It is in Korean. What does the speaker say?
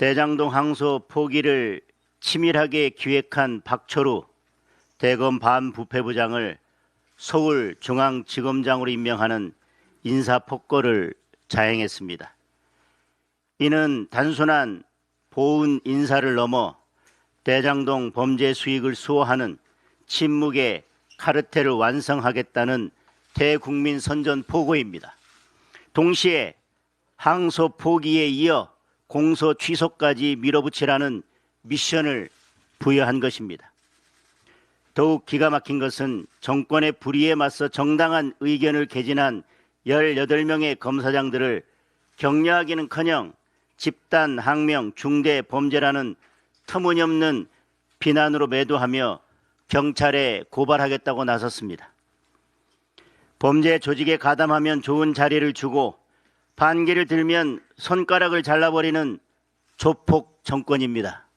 대장동 항소 포기를 치밀하게 기획한 박철우 대검 반부패부장을 서울중앙지검장으로 임명하는 인사폭거를 자행했습니다. 이는 단순한 보훈 인사를 넘어 대장동 범죄 수익을 수호하는 침묵의 카르텔을 완성하겠다는 대국민 선전 포고입니다. 동시에 항소 포기에 이어 공소 취소까지 밀어붙이라는 미션을 부여한 것입니다. 더욱 기가 막힌 것은 정권의 불의에 맞서 정당한 의견을 개진한 18명의 검사장들을 격려하기는커녕 집단 항명 중대 범죄라는 터무니없는 비난으로 매도하며 경찰에 고발하겠다고 나섰습니다. 범죄 조직에 가담하면 좋은 자리를 주고 반기를 들면 손가락을 잘라버리는 조폭 정권입니다.